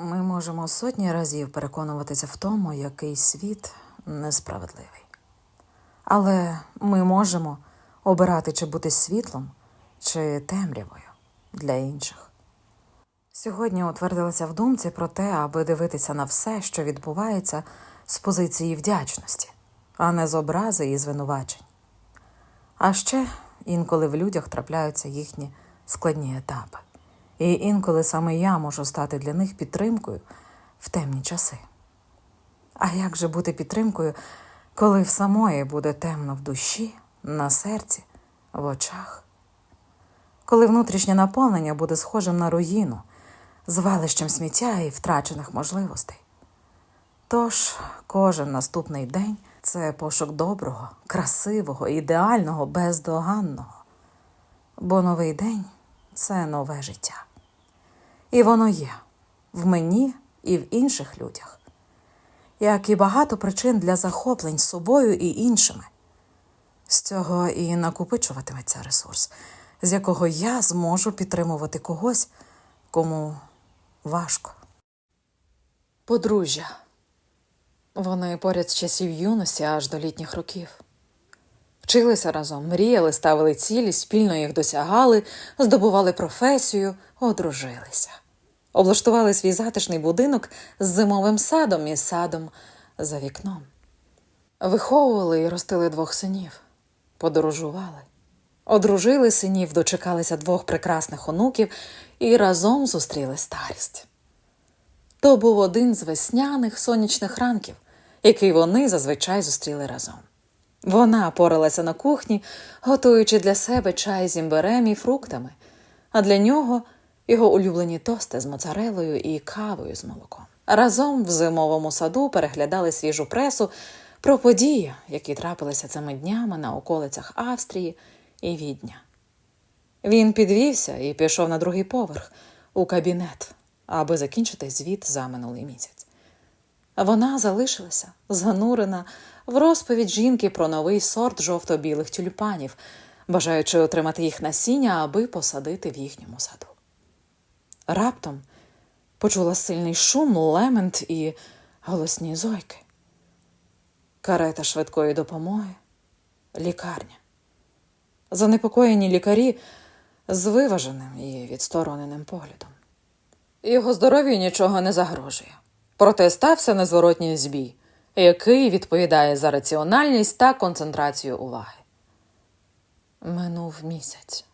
Ми можемо сотні разів переконуватися в тому, який світ несправедливий. Але ми можемо обирати, чи бути світлом, чи темрявою для інших. Сьогодні утвердилася в думці про те, аби дивитися на все, що відбувається з позиції вдячності, а не з образи і звинувачень. А ще інколи в людях трапляються їхні складні етапи. І інколи саме я можу стати для них підтримкою в темні часи. А як же бути підтримкою, коли в самої буде темно в душі, на серці, в очах? Коли внутрішнє наповнення буде схожим на руїну, звалищем сміття і втрачених можливостей? Тож кожен наступний день це пошук доброго, красивого, ідеального, бездоганного. Бо новий день це нове життя. І воно є в мені і в інших людях, як і багато причин для захоплень собою і іншими. З цього і накопичуватиметься ресурс, з якого я зможу підтримувати когось, кому важко. Подружжя. Вони поряд з часів юності аж до літніх років. Вчилися разом, мріяли, ставили цілі, спільно їх досягали, здобували професію, одружилися. Облаштували свій затишний будинок з зимовим садом і садом за вікном. Виховували і ростили двох синів, подорожували. Одружили синів, дочекалися двох прекрасних онуків і разом зустріли старість. То був один з весняних сонячних ранків, який вони зазвичай зустріли разом. Вона поралася на кухні, готуючи для себе чай з імбирем і фруктами, а для нього його улюблені тости з моцарелою і кавою з молоком. Разом в зимовому саду переглядали свіжу пресу про події, які трапилися цими днями на околицях Австрії і Відня. Він підвівся і пішов на другий поверх у кабінет, аби закінчити звіт за минулий місяць. Вона залишилася занурена в розповідь жінки про новий сорт жовто-білих тюльпанів, бажаючи отримати їх насіння, аби посадити в їхньому саду. Раптом почула сильний шум, лемент і голосні зойки. Карета швидкої допомоги, лікарня. Занепокоєні лікарі з виваженим і відстороненим поглядом. Його здоров'ю нічого не загрожує. Проте стався незворотній збій, який відповідає за раціональність та концентрацію уваги. Минув місяць.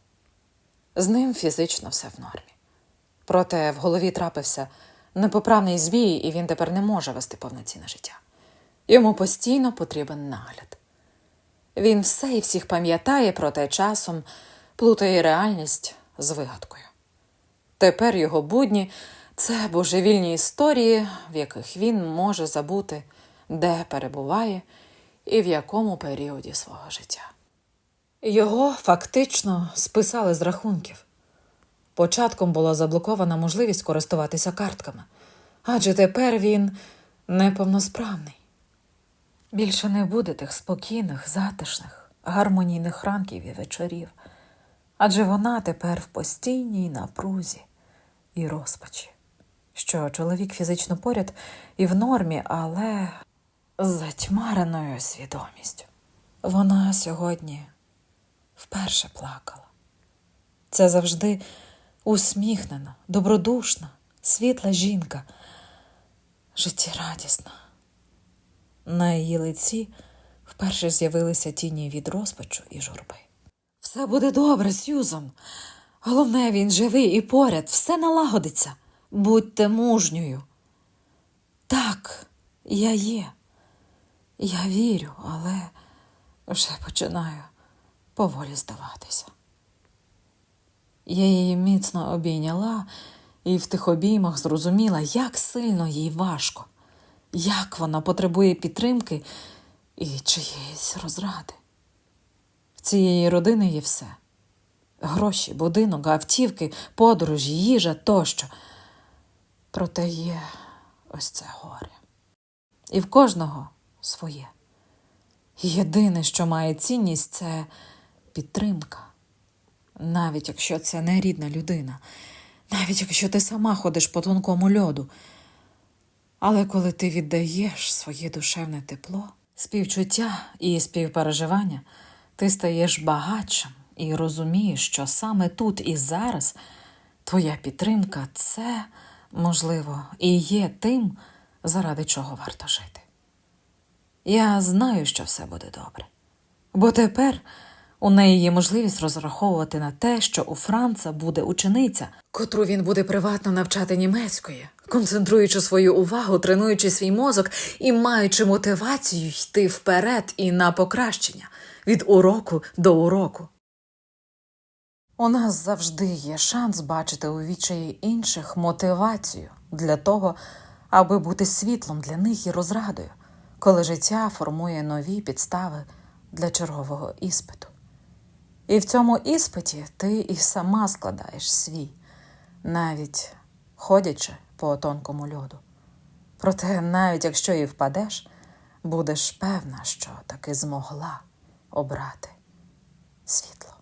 З ним фізично все в нормі. Проте в голові трапився непоправний збій, і він тепер не може вести повноцінне життя. Йому постійно потрібен нагляд. Він все і всіх пам'ятає, проте часом плутає реальність з вигадкою. Тепер його будні це божевільні історії, в яких він може забути, де перебуває і в якому періоді свого життя. Його фактично списали з рахунків. Початком була заблокована можливість користуватися картками, адже тепер він неповносправний. Більше не буде тих спокійних, затишних, гармонійних ранків і вечорів, адже вона тепер в постійній напрузі і розпачі, що чоловік фізично поряд і в нормі, але з затьмареною свідомістю. Вона сьогодні вперше плакала. Це завжди усміхнена, добродушна, світла жінка, життєрадісна. На її лиці вперше з'явилися тіні від розпачу і журби. Все буде добре, Сьюзан. Головне, він живий і поряд, все налагодиться. Будьте мужньою. Так, я є. Я вірю, але вже починаю поволі здаватися. Я її міцно обійняла і в тих обіймах зрозуміла, як сильно їй важко, як вона потребує підтримки і чиєїсь розради. В цієї родини є все: гроші, будинок, автівки, подорожі, їжа тощо. Проте є ось це горе. І в кожного своє. Єдине, що має цінність, це підтримка. Навіть якщо це не рідна людина, навіть якщо ти сама ходиш по тонкому льоду, Але коли ти віддаєш своє душевне тепло, співчуття і співпереживання, ти стаєш багатшим і розумієш, що саме тут і зараз твоя підтримка це, можливо, і є тим, заради чого варто жити. Я знаю, що все буде добре. Бо тепер у неї є можливість розраховувати на те, що у Франца буде учениця, котру він буде приватно навчати німецької, концентруючи свою увагу, тренуючи свій мозок і маючи мотивацію йти вперед і на покращення від уроку до уроку. У нас завжди є шанс бачити у відчаї інших мотивацію для того, аби бути світлом для них і розрадою, коли життя формує нові підстави для чергового іспиту. І в цьому іспиті ти і сама складаєш свій, навіть ходячи по тонкому льоду. Проте, навіть якщо і впадеш, будеш певна, що таки змогла обрати світло.